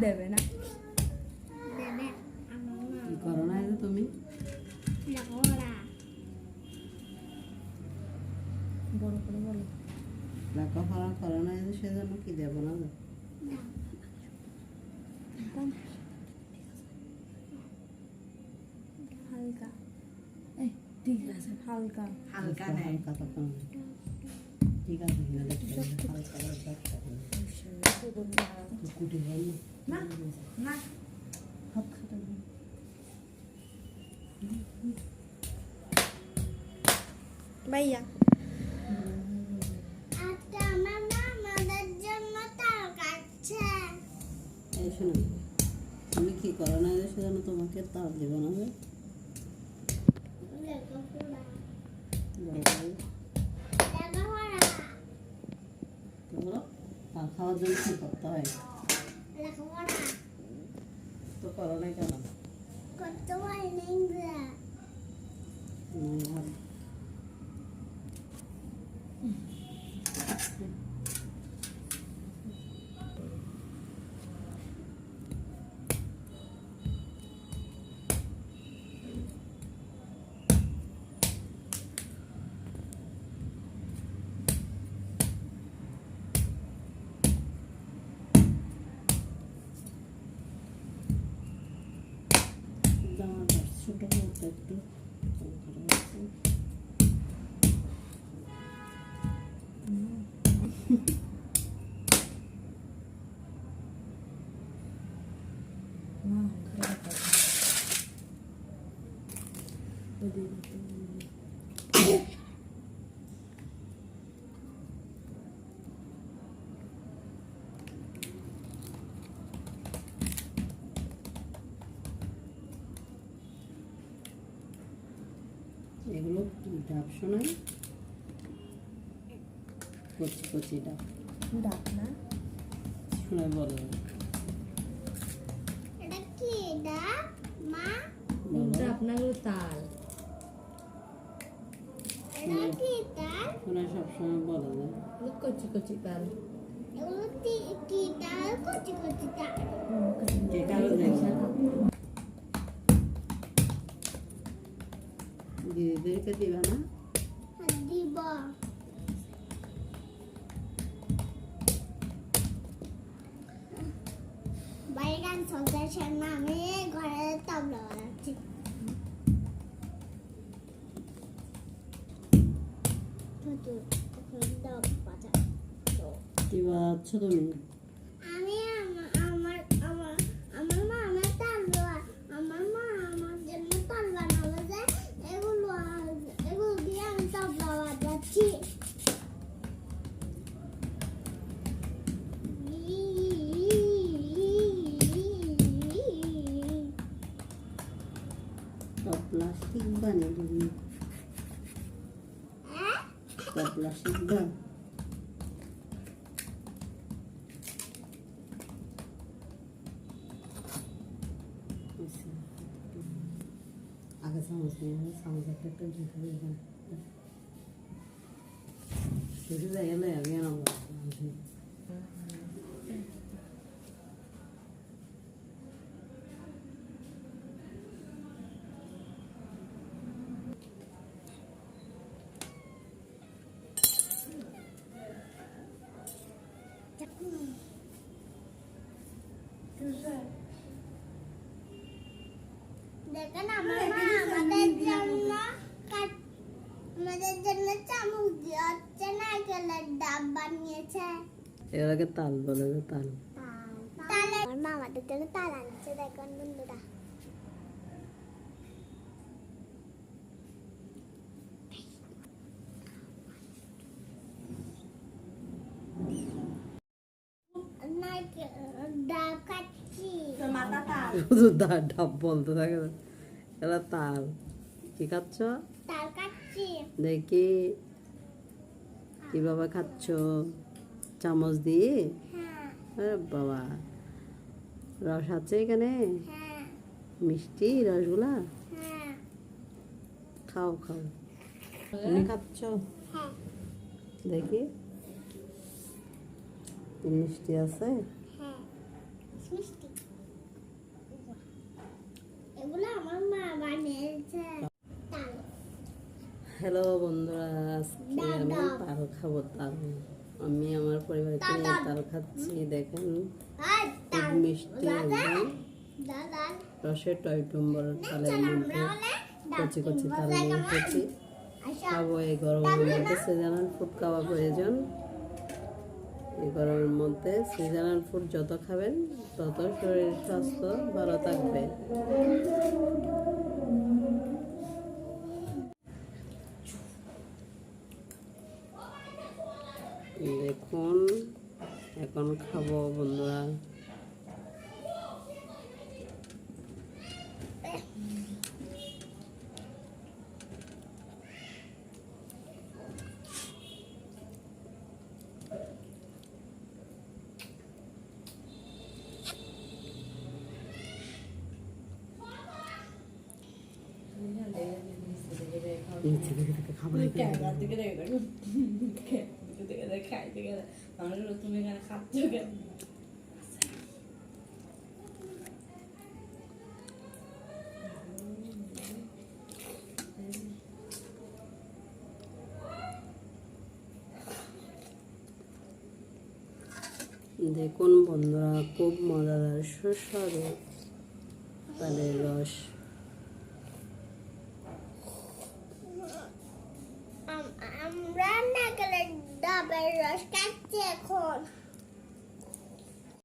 দেবে না দেবে আমার মা কি করো না তুমি বড় করে বলো লেখাপড়া করো না সেজন্য কি দেবো না না হালকা এই ঠিক আছে হালকা হালকা হালকা তো কম ঠিক আছে হালকা কুটি হয় না না হাত খাটা। ভাইয়া শোনো তুমি কি করো না সেজন্য তোমাকে তার দেবো না খাওয়ার জন্য কি করতে হয় লেখাপড়া তো করো না কেন করতে পারি না ইংরেজি নয় ভালো জামাটা ছোটো করতে Sugar and pati. Mm-hmm. ডাব শোনাই কচি কচি ডাব। ডাক না? শোনাই বলো এটা কি মা? বলো। ডাক হলো তাল। তাল? সবসময় বলো হলো কচি কচি তাল। কি কি তাল কচি কচি তাল কচি কচি কে কারও দেখছে দিদিদেরকে দিবা না আর দিব বাইরে গান চলতে সামনে আমি ঘরে তাবলা বাজাচ্ছি ছোট এখন দাও বাজা কি বাচ্ছ তুমি আমি lagi. Dah plastik dah. Agak sama sini, sama dekat tu juga kan. বানিয়েছে। এগুলোকে তাল বলে যে তাল। তালে আমার মা জন্য তাল আনছে দেখুন বন্ধুরা। শুধু ডাব বলতে থাকে এরা তাল। কি খাচ্ছ? দেখি। কীভাবে খাচ্ছ? চামচ দিয়ে? হ্যাঁ। বাবা রস আছে এখানে? হ্যাঁ। মিষ্টি রসগুলা হ্যাঁ। খাও খাও। তুমি খাচ্ছ? দেখি। মিষ্টি আছে? মিষ্টি হচ্ছে তাল হ্যালো বন্ধুরা আজকে আমি তাল খাব তাল আমি আমার পরিবারকে নিয়ে তাল খাচ্ছি দেখেন। খুব মিষ্টি একদম রসের টয়টুম্বর তালের মধ্যে কচি কচি তাল নিয়ে এসেছি আচ্ছা। খাব এই গরমের মধ্যে সিজনাল ফুড খাওয়া প্রয়োজন। এই গরমের মধ্যে সিজনাল ফুড যত খাবেন তত শরীর স্বাস্থ্য ভালো থাকবে দেখুন এখন খাব বন্ধুরা নিচে থেকে থেকে খাব ক্যামেরার দিকে দেখে দেখো দিকে তুমি এখানে খাচ্ছ দেখুন বন্ধুরা খুব মজাদার সুস্বাদু তালের রস। labbaður og skemmt ég hún.